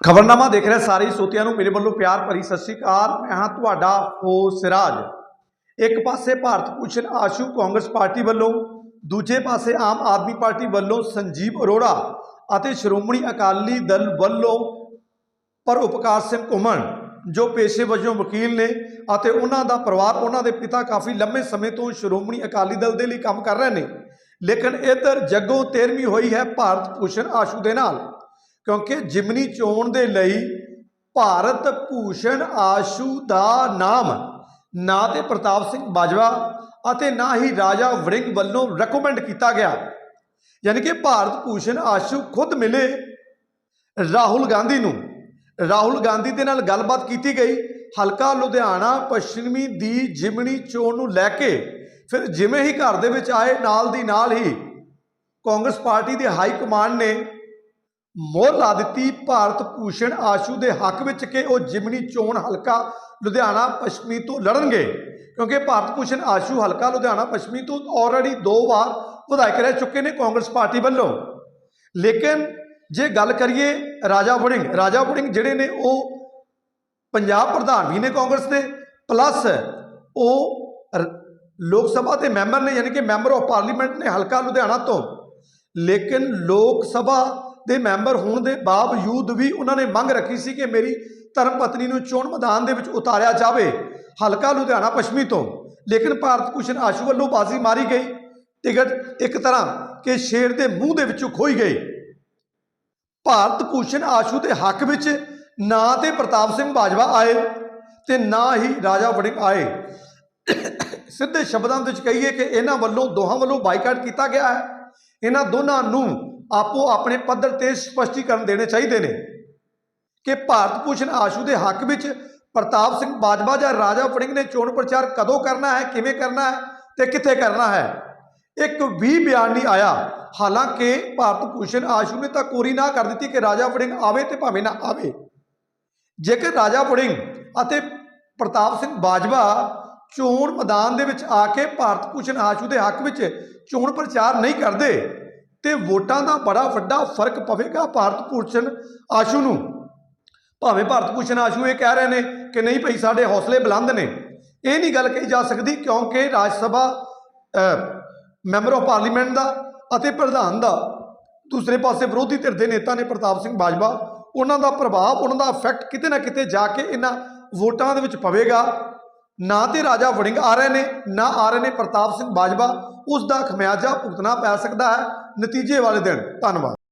ਖਬਰਨਾਮਾ ਦੇਖ ਰਹੇ ਸਾਰੇ ਸੋਤਿਆਂ ਨੂੰ, ਮੇਰੇ ਵੱਲੋਂ ਪਿਆਰ ਭਰੀ ਸਤਿ ਸ਼੍ਰੀ ਅਕਾਲ। ਮੈਂ ਹਾਂ ਤੁਹਾਡਾ ਹੋ ਸਿਰਾਜ ਇੱਕ ਪਾਸੇ ਭਾਰਤ ਭੂਸ਼ਣ ਆਸ਼ੂ ਕਾਂਗਰਸ ਪਾਰਟੀ ਵੱਲੋਂ, ਦੂਜੇ ਪਾਸੇ ਆਮ ਆਦਮੀ ਪਾਰਟੀ ਵੱਲੋਂ ਸੰਜੀਵ ਅਰੋੜਾ ਅਤੇ ਸ਼੍ਰੋਮਣੀ ਅਕਾਲੀ ਦਲ ਵੱਲੋਂ ਪਰ ਉਪਕਾਰ ਸਿੰਘ ਘੁੰਮਣ, ਜੋ ਪੇਸ਼ੇ ਵਜੋਂ ਵਕੀਲ ਨੇ ਅਤੇ ਉਹਨਾਂ ਦਾ ਪਰਿਵਾਰ, ਉਹਨਾਂ ਦੇ ਪਿਤਾ ਕਾਫੀ ਲੰਮੇ ਸਮੇਂ ਤੋਂ ਸ਼੍ਰੋਮਣੀ ਅਕਾਲੀ ਦਲ ਦੇ ਲਈ ਕੰਮ ਕਰ ਰਹੇ ਨੇ। ਲੇਕਿਨ ਇੱਧਰ ਜੱਗੋਂ 13ਵੀਂ ਹੋਈ ਹੈ ਭਾਰਤ ਭੂਸ਼ਣ ਆਸ਼ੂ ਦੇ ਨਾਲ। ਕਿਉਂਕਿ ਜਿਮਨੀ ਚੋਣ ਦੇ ਲਈ ਭਾਰਤ ਭੂਸ਼ਣ ਆਸ਼ੂ ਦਾ ਨਾਮ ਨਾ ਤੇ ਪ੍ਰਤਾਪ ਸਿੰਘ ਬਾਜਵਾ ਅਤੇ ਨਾ ਹੀ ਰਾਜਾ ਵੜਿੰਗ ਵੱਲੋਂ ਰეკਮੈਂਡ ਕੀਤਾ ਗਿਆ। ਯਾਨੀ ਕਿ ਭਾਰਤ ਭੂਸ਼ਣ ਆਸ਼ੂ ਖੁਦ ਮਿਲੇ ਰਾਹੁਲ ਗਾਂਧੀ ਨੂੰ। ਰਾਹੁਲ ਗਾਂਧੀ ਦੇ ਨਾਲ ਗੱਲਬਾਤ ਕੀਤੀ ਗਈ। ਹਲਕਾ ਲੁਧਿਆਣਾ ਪੱਛਮੀ ਦੀ ਜਿਮਣੀ ਚੋਣ ਨੂੰ ਲੈ ਕੇ ਫਿਰ ਜਿਵੇਂ ਹੀ ਘਰ ਦੇ ਵਿੱਚ ਆਏ, ਨਾਲ ਦੀ ਨਾਲ ਹੀ ਕਾਂਗਰਸ ਪਾਰਟੀ ਦੇ ਹਾਈ ਕਮਾਂਡ ਨੇ ਮੋਹਰ ਲਾ ਦਿੱਤੀ। ਭਾਰਤ ਭੂਸ਼ਣ ਆਸ਼ੂ ਦੇ ਹੱਕ ਵਿੱਚ ਕਿ ਉਹ ਜ਼ਿਮਨੀ ਚੋਣ ਹਲਕਾ ਲੁਧਿਆਣਾ ਪੱਛਮੀ ਤੋਂ ਲੜਨਗੇ। ਕਿਉਂਕਿ ਭਾਰਤ ਭੂਸ਼ਣ ਆਸ਼ੂ ਹਲਕਾ ਲੁਧਿਆਣਾ ਪੱਛਮੀ ਤੋਂ ਆਲਰੇਡੀ ਦੋ ਵਾਰ ਵਿਧਾਇਕ ਰਹਿ ਚੁੱਕੇ ਨੇ ਕਾਂਗਰਸ ਪਾਰਟੀ ਵੱਲੋਂ। ਲੇਕਿਨ ਜੇ ਗੱਲ ਕਰੀਏ ਰਾਜਾ ਵੜਿੰਗ ਰਾਜਾ ਵੜਿੰਗ ਜਿਹੜੇ ਨੇ ਉਹ ਪੰਜਾਬ ਪ੍ਰਧਾਨ ਵੀ ਨੇ ਕਾਂਗਰਸ ਦੇ ਪਲੱਸ ਉਹ ਲੋਕ ਸਭਾ ਦੇ ਮੈਂਬਰ ਨੇ, ਯਾਨੀ ਕਿ ਮੈਂਬਰ ਆਫ ਪਾਰਲੀਮੈਂਟ ਨੇ ਹਲਕਾ ਲੁਧਿਆਣਾ ਤੋਂ। ਲੇਕਿਨ ਲੋਕ ਸਭਾ ਦੇ ਮੈਂਬਰ ਹੋਣ ਦੇ ਬਾਵਜੂਦ ਵੀ ਉਹਨਾਂ ਨੇ ਮੰਗ ਰੱਖੀ ਸੀ ਕਿ ਮੇਰੀ ਧਰਮ ਪਤਨੀ ਨੂੰ ਚੋਣ ਮੈਦਾਨ ਦੇ ਵਿੱਚ ਉਤਾਰਿਆ ਜਾਵੇ, ਹਲਕਾ ਲੁਧਿਆਣਾ ਪੱਛਮੀ ਤੋਂ। ਲੇਕਿਨ ਭਾਰਤ ਭੂਸ਼ਣ ਆਸ਼ੂ ਵੱਲੋਂ ਬਾਜ਼ੀ ਮਾਰੀ ਗਈ। ਟਿਕਟ ਇੱਕ ਤਰ੍ਹਾਂ ਕਿ ਸ਼ੇਰ ਦੇ ਮੂੰਹ ਦੇ ਵਿੱਚੋਂ ਖੋਈ ਗਈ। ਭਾਰਤ ਭੂਸ਼ਣ ਆਸ਼ੂ ਦੇ ਹੱਕ ਵਿੱਚ ਨਾ ਤੇ ਪ੍ਰਤਾਪ ਸਿੰਘ ਬਾਜਵਾ ਆਏ ਤੇ ਨਾ ਹੀ ਰਾਜਾ ਵੜਿੰਗ ਆਏ। ਸਿੱਧੇ ਸ਼ਬਦਾਂ ਵਿੱਚ ਕਹੀਏ ਕਿ ਇਹਨਾਂ ਵੱਲੋਂ, ਦੋਹਾਂ ਵੱਲੋਂ ਬਾਈਕਾਟ ਕੀਤਾ ਗਿਆ ਹੈ। ਇਹਨਾਂ ਦੋਨਾਂ ਨੂੰ ਆਪੋ ਆਪਣੇ ਪੱਧਰ ਤੇ ਸਪਸ਼ਟੀਕਰਨ ਦੇਣੇ ਚਾਹੀਦੇ ਨੇ। ਕਿ ਭਾਰਤ ਭੂਸ਼ਣ ਆਸ਼ੂ ਦੇ ਹੱਕ ਵਿੱਚ ਪ੍ਰਤਾਪ ਸਿੰਘ ਬਾਜਵਾ ਜਾਂ ਰਾਜਾ ਵੜਿੰਗ ਨੇ ਚੋਣ ਪ੍ਰਚਾਰ ਕਦੋਂ ਕਰਨਾ ਹੈ, ਕਿਵੇਂ ਕਰਨਾ ਹੈ ਤੇ ਕਿੱਥੇ ਕਰਨਾ ਹੈ? ਇੱਕ ਵੀ ਬਿਆਨ ਨਹੀਂ ਆਇਆ। ਹਾਲਾਂਕਿ ਭਾਰਤ ਭੂਸ਼ਣ ਆਸ਼ੂ ਨੇ ਤਾਂ ਕੋਰੀ ਨਾ ਕਰ ਦਿੱਤੀ ਕਿ ਰਾਜਾ ਵੜਿੰਗ ਆਵੇ ਤੇ ਭਾਵੇਂ ਨਾ ਆਵੇ। ਜੇਕਰ ਰਾਜਾ ਵੜਿੰਗ ਅਤੇ ਪ੍ਰਤਾਪ ਸਿੰਘ ਬਾਜਵਾ ਚੋਣ ਮੈਦਾਨ ਦੇ ਵਿੱਚ ਆ ਕੇ ਭਾਰਤ ਭੂਸ਼ਣ ਆਸ਼ੂ ਦੇ ਹੱਕ ਵਿੱਚ ਚੋਣ ਪ੍ਰਚਾਰ ਨਹੀਂ ਕਰਦੇ ਤੇ ਵੋਟਾਂ ਦਾ ਬੜਾ ਵੱਡਾ ਫ਼ਰਕ ਪਵੇਗਾ ਭਾਰਤ ਭੂਸ਼ਣ ਆਸ਼ੂ ਨੂੰ। ਭਾਵੇਂ ਭਾਰਤ ਭੂਸ਼ਣ ਆਸ਼ੂ ਇਹ ਕਹਿ ਰਹੇ ਨੇ ਕਿ ਨਹੀਂ ਭਾਈ ਸਾਡੇ ਹੌਸਲੇ ਬੁਲੰਦ ਨੇ। ਇਹ ਨਹੀਂ ਗੱਲ ਕਹੀ ਜਾ ਸਕਦੀ ਕਿਉਂਕਿ Rajya Sabha member of parliament ਦਾ ਅਤੇ ਪ੍ਰਧਾਨ ਦਾ, ਦੂਸਰੇ ਪਾਸੇ ਵਿਰੋਧੀ ਧਿਰ ਦੇ ਨੇਤਾ ਨੇ ਪ੍ਰਤਾਪ ਸਿੰਘ ਬਾਜਵਾ, ਉਹਨਾਂ ਦਾ ਪ੍ਰਭਾਵ, ਉਹਨਾਂ ਦਾ ਇਫੈਕਟ ਕਿਤੇ ਨਾ ਕਿਤੇ ਜਾ ਕੇ ਇਹਨਾਂ ਵੋਟਾਂ ਦੇ ਵਿੱਚ ਪਵੇਗਾ। ਨਾ ਤੇ ਰਾਜਾ ਵੜਿੰਗ ਆ ਰਹੇ ਨੇ, ਨਾ ਆ ਰਹੇ ਨੇ ਪ੍ਰਤਾਪ ਸਿੰਘ ਬਾਜਵਾ ਉਸ ਦਾ ਖਮਿਆਜਾ ਭੁਗਤਣਾ ਪੈ ਸਕਦਾ ਹੈ ਨਤੀਜੇ ਵਾਲੇ ਦਿਨ। ਧੰਨਵਾਦ।